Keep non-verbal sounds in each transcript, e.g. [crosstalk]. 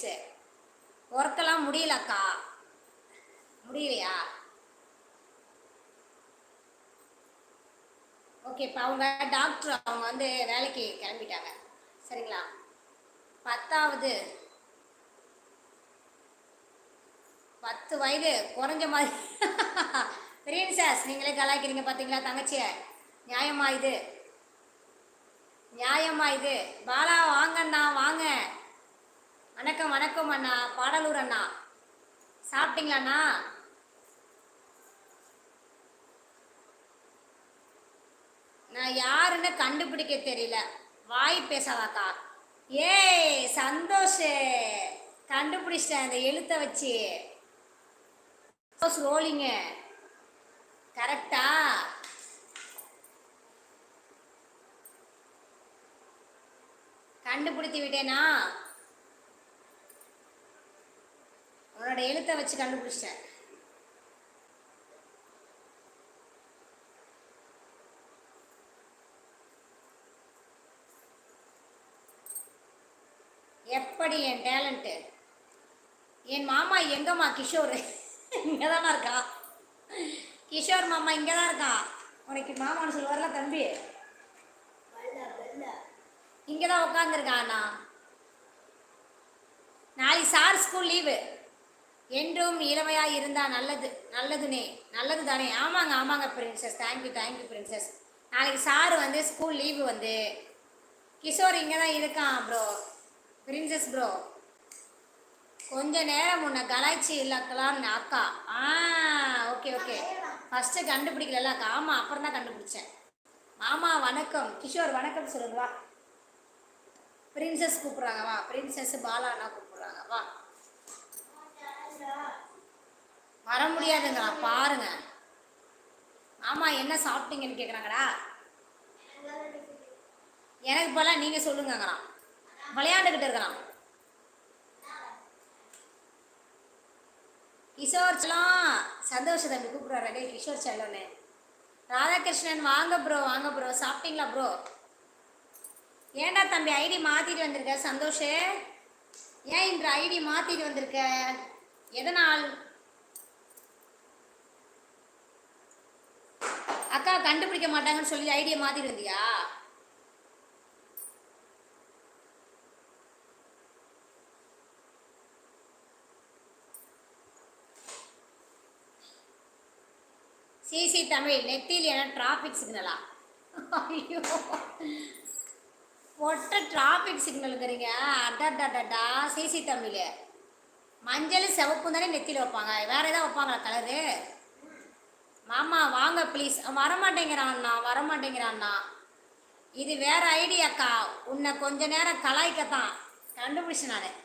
Edits ஒர்க்கெல்லாம் முடியலக்கா. முடியலையா? Okay இப்போ அவங்க டாக்டர் அவங்க வந்து வேலைக்கு கிளம்பிட்டாங்க. சரிங்களா? பத்தாவது பத்து வயது குறைஞ்ச மாதிரி. [laughs] பிரின்சஸ் நீங்களே கலாய்க்கிறீங்க பார்த்தீங்களா தங்கச்சிய? நியாயமா இது? நியாயமா இது? பாலா வாங்கண்ணா அண்ணா வாங்க வணக்கம் வணக்கம் அண்ணா பாடலூர் அண்ணா சாப்பிட்டீங்களாண்ணா நான் யாருன்னு கண்டுபிடிக்க தெரியல. வாய் பேசவாக்கா ஏய் சந்தோஷ். கண்டுபிடிச்சிட்டேன் அந்த எழுத்தை வச்சு. ரோலிங்க கரெக்டா கண்டுபிடித்து விட்டேனா? உன்னோட எழுத்தை வச்சு கண்டுபிடிச்சார் எப்படி என் டேலண்ட்டு என் மாமா எங்கம்மா கிஷோர்? இங்கே தானே இருக்கா? கிஷோர் மாமா இங்கே தான் இருக்கான் உனக்கு மாமான்னு சொல்லுவார்ல தம்பி. இங்கே தான் உட்காந்துருக்கான் அண்ணா. நாளைக்கு சார் ஸ்கூல் லீவு என்றும் இளமையாக இருந்தால் நல்லது நல்லதுனே நல்லது தானே ஆமாங்க ஆமாங்க princess thank you thank you princess நாளைக்கு சார் வந்து ஸ்கூல் லீவு வந்து. கிஷோர் இங்கே தான் இருக்கான் ப்ரோ பிரின்சஸ் ப்ரோ கொஞ்ச நேரம் உன்னை கலாய்ச்சி இல்லக்கலாம்னு அக்கா. ஆ ஓகே ஓகே ஃபஸ்ட்டு கண்டுபிடிக்கல அக்கா. ஆமாம் அப்புறம் தான் கண்டுபிடிச்சேன். மாமா வணக்கம். கிஷோர் வணக்கம் சொல்லுங்க வா. பிரின்சஸ் கூப்பிட்றாங்க வா. பிரின்சஸ் பாலானா கூப்பிட்றாங்க வா. வர முடியாதுங்களா? பாருங்க. ஆமாம் என்ன சாப்பிட்டீங்கன்னு கேட்குறாங்கடா எனக்கு போல நீங்கள் சொல்லுங்கங்கிறான். விளையாண்டுக்கிட்டு இருக்கிறான். கிஷோர் செல்லம் சந்தோஷ தம்பி கூப்பிடுறாரு. டேய் கிஷோர் செல்லன்னு ராதாகிருஷ்ணன் வாங்க ப்ரோ வாங்க ப்ரோ சாப்பிட்டீங்களா ப்ரோ ஏன்டா தம்பி ஐடி மாற்றிட்டு வந்திருக்க சந்தோஷ்? ஏன் இன்று ஐடி மாற்றிட்டு வந்திருக்க? எதனால் அக்கா கண்டுபிடிக்க மாட்டாங்கன்னு சொல்லி ஐடியா மாற்றிட்டு இருந்தியா சிசி தமிழ் நெத்தியில் என டிராஃபிக் சிக்னலா ஐயோ. ஒட்ட டிராஃபிக் சிக்னலுங்கிறீங்க அடடடடா சிசி தமிழ். மஞ்சள் சிவப்பு தானே நெத்தியில் வைப்பாங்க. வேற ஏதாவது வைப்பாங்களா கலரு மாமா வாங்க ப்ளீஸ் வரமாட்டேங்கிறான்ண்ணா வரமாட்டேங்கிறான்ண்ணா இது வேற ஐடியாக்கா உன்னை கொஞ்ச நேரம் கலாய்க்கத்தான். கண்டுபிடிச்சேன் நான்.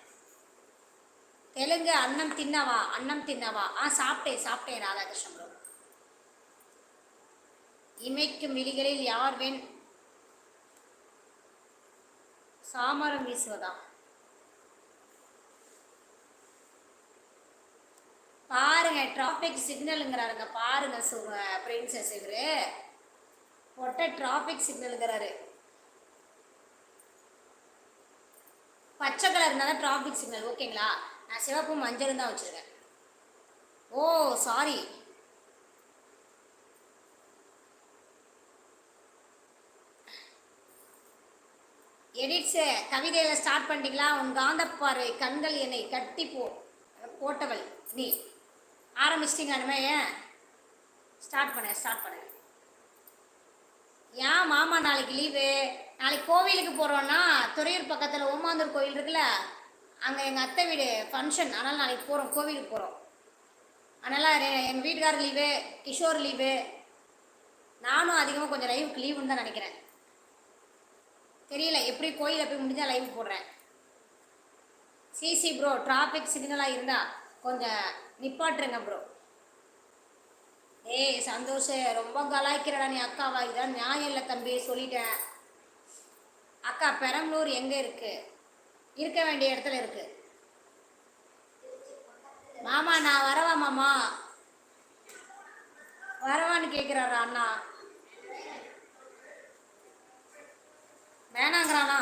தெலுங்கு அன்னம் தின்னவா? அன்னம் தின்னவா? ஆ சாப்பிட்டேன் சாப்பிட்டேன் ராதாகிருஷ்ணன் ப்ரோ இமைக்கும் விழிகளில் யார் வேண்? சாமரம் வீசுவதா? பாருங்க டிராஃபிக் சிக்னலுங்கிறாருங்க பாருங்க சு பிரின்சஸ் இவரு. ஒட்ட டிராஃபிக் சிக்னலுங்கிறாரு பச்சை கலர் இருந்தால் தான் டிராஃபிக் சிக்னல் ஓகேங்களா நான் சிவப்பு மஞ்சளும் தான் வச்சுருக்கேன். ஓ சாரி எடிட்ஸு கவிதையில் ஸ்டார்ட் பண்ணிட்டீங்களா? உன் பார்வை கண்கள் என்னை கட்டி போ போட்டவள் நீ. ஆரம்பிச்சிட்டிங்க ஏன்? ஸ்டார்ட் பண்ண ஸ்டார்ட் பண்ண ஏன் மாமா நாளைக்கு லீவு நாளைக்கு கோவிலுக்கு போகிறோன்னா துறையூர் பக்கத்தில் ஓமாந்தூர் கோயில் இருக்குல்ல அங்கே எங்கள் அத்தை வீடு ஃபங்க்ஷன் அதனால் நாளைக்கு போகிறோம் கோவிலுக்கு போகிறோம் அதனால் எங்கள் வீட்டுக்காரர் லீவு கிஷோர் லீவு நானும் அதிகமாக கொஞ்சம் லைவுக்கு லீவுன்னு தான் நினைக்கிறேன். தெரியல எப்படி கோயிலில் போய் முடிஞ்சால் லைவ் போடுறேன். சிசி ப்ரோ டிராஃபிக் சிக்னலாக இருந்தால் கொஞ்சம் நிப்பாட்டுறேங்க ப்ரோ ஏய் சந்தோஷ ரொம்ப கலாய்க்கிறடா நீ அக்காவா? இதான் நியாயம் இல்லை தம்பி சொல்லிட்டேன். அக்கா பெரம்பலூர் எங்கே இருக்கு? இருக்க வேண்டிய இடத்துல இருக்கு. மாமா நான் வரவா மாமா? வரவான்னு கேட்குறாரா அண்ணா. வேணாங்கிறானா?